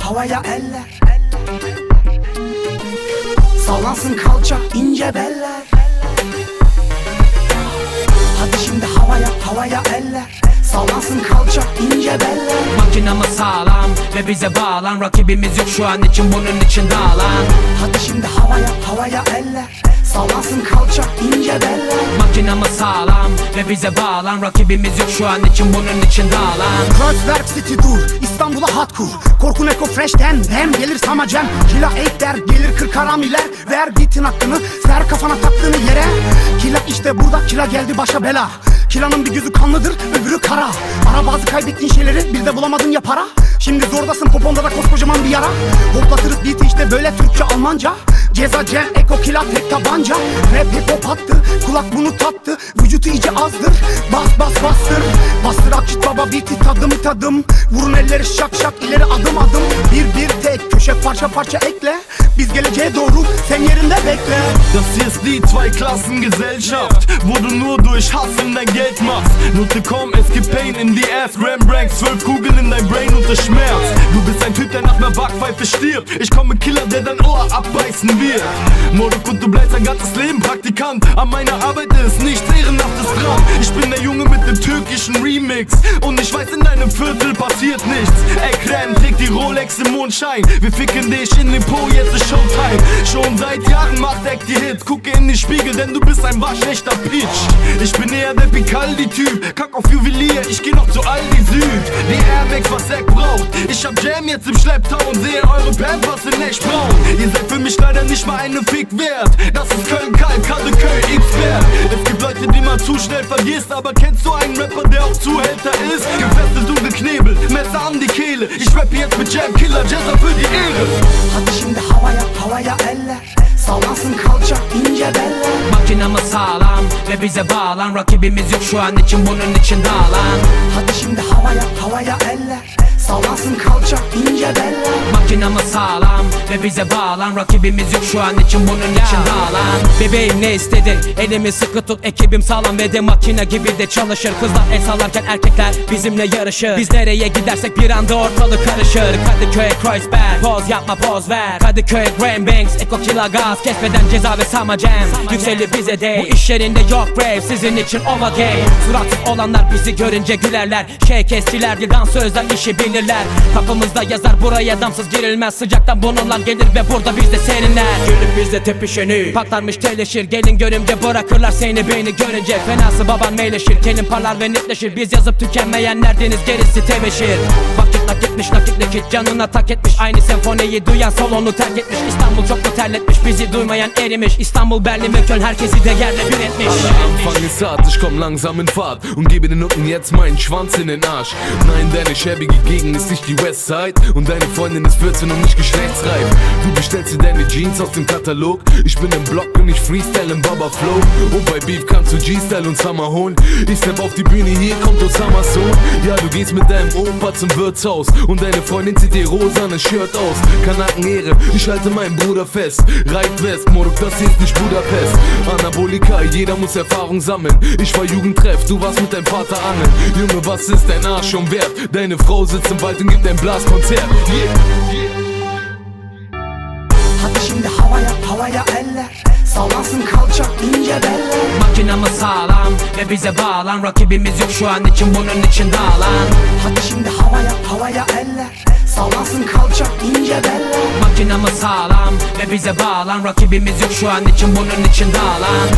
havaya eller. Sallansın kalça ince beller. Hadi şimdi havaya havaya eller. Sallansın kalça ince beller. Makinamız sağlam ve bize bağlan? Rakibimiz yok şu an için bunun için dağılan Hadi şimdi havaya havaya eller. Sallansın kalça ince beller. Makinamız sağlam ve bize bağlan. Rakibimiz yok şu an için bunun için dağılan Kreuzberg City dur İstanbul'a hat kur. Korkun Eko Fresh'ten Hem gelir Samacem Kila Eykler gelir kırk haramiler Ver bitin hakkını Ser kafana taktığını yere. Kila işte burada kila geldi başa bela. Kilanın bir gözü kanlıdır öbürü kara. Ara bazı kaybettiğin şeyleri bir de bulamadın ya para. Şimdi zordasın poponda da koskocaman bir yara. Hoplatırız beat'i işte böyle Türkçe Almanca Ceza Cem Eko Kila tek tabanca Rap hip hop attı kulak bunu tattı Vücutu iyice azdır bas bas bastır Bastır akçit baba beat'i tadım tadım Vurun elleri şak şak ileri adım adım Bir bir tek köşe parça parça ekle Biz geleceğe doğru sen yerinde bekle Das hier ist die Zweiklassengesellschaft, wo du nur durch Hassen dein Geld machst. Note komm, es gibt Pain in die Ass, Gram Rank, zwölf Kugeln in dein Brain und es schmerzt. Du bist ein Typ, der nach ner Backpfeife stirbt. Ich komme Killer, der dein Ohr abbeißen wird. Morok und du bleibst dein ganzes Leben Praktikant. An meiner Arbeit ist nichts Ehrenhaftes dran. Ich bin der Junge mit dem türkischen Remix. Und ich weiß, in deinem Viertel passiert nichts. Ekrem trägt die Rolex im Mondschein. Wir ficken dich in den Po, jetzt ist Showtime. Schon seit Jahren macht Eck die Hits. Gucke in den Spiegel, denn du bist ein waschechter Pitch. Ich bin eher der Picaldi-Typ. Kack auf Juwelier, ich geh noch zu Aldi Süd. Die Max, was Eck braucht. Ich hab Jam jetzt im Schlepptau und sehe eure Pampers in echt braun. Ihr seid für mich leider nicht mal eine Fick wert. Das ist Köln kalt, Kalle Köln X-Wert. Es gibt Leute, die man zu schnell vergisst. Aber kennst du einen Rapper, der auch Zuhälter ist? Gefesselt und geknebelt, Messer an die Kehle. Ich rappe jetzt mit Jam Killer, Jazzer für die Ehre. Hadi şimdi havaya havaya eller Sallansın kalça ince beller. Makinamız sağlam ve bize bağlan. Rakibimiz yok şu an için bunun için dağılan Hadi şimdi havaya havaya eller Sallansın kalça ince beller. Makinamız sağlam ve bize bağlan. Rakibimiz yok şu an için bunun için dağılan Bebeğim ne istedin? Elimi sıkı tut Ekibim sağlam ve de makine gibi de çalışır. Kızlar el sallarken erkekler bizimle yarışır. Biz nereye gidersek bir anda ortalık karışır. Kadıköy Kreuzberg Poz yapma poz ver. Kadıköy Grand Banks Eko Killa Gaz Kesmeden ceza ve sama jam. Yükselir bize de. Bu iş yerinde yok brave Sizin için ova game. Suratsız olanlar bizi görünce gülerler. Şey kesçiler değil dansözler işi bilirler Kapımızda yazar buraya damsız girilmez. Sıcaktan bununla gelir ve burada biz de seninler Gülüp bizde tepişeni. Patlarmış teleşir. Gelin görünce bırakırlar seni beni görünce. Fenası baban meyleşir. Kelin parlar ve netleşir. Biz yazıp tükenmeyenler deniz gerisi tebeşir Vakit nakitmiş nakit nakit canına tak etmiş Aynı senfoniyi duyan salonu terk etmiş İstanbul çok mu terletmiş bizi duymayan erimiş İstanbul Berlin ve Köln herkesi de yerle bir etmiş Anfang ist hart, ich komm langsam in Fahrt und gebe den Nutten jetzt meinen Schwanz in den Arsch. Nein, deine schäbige Gegend ist nicht die Westside und deine Freundin ist 14 und nicht geschlechtsreif. Du bestellst dir deine Jeans aus dem Katalog. Ich bin im Block und ich freestyle im Baba Flow. Und bei Beef kannst du G-Style und Summer holen. Ich step auf die Bühne, hier kommt Osamas Sohn. Ja, du gehst mit deinem Opa zum Wirtshaus und deine Freundin zieht ihr rosane Shirt aus. Kanaken Ehre, ich halte meinen Bruder fest. Reit West, Moruk, das ist nicht Budapest. Anabolika, jeder muss Erfahrung sammeln. Ich war Jugendtreff, du warst mit deinem Vater angeln. Junge, was ist dein Arsch schon wert? Deine Frau sitzt im Wald und gibt ein Blaskonzert. Yeah. Hadi şimdi havaya havaya eller Sallansın ince Makinamız sağlam ve bize bağlan. Rakibimiz yok şu an için bunun için dağılan Hadi şimdi havaya havaya eller. Sallansın kalça ince beller Makinamız sağlam ve bize bağlan. Rakibimiz yok şu an için bunun için dağılan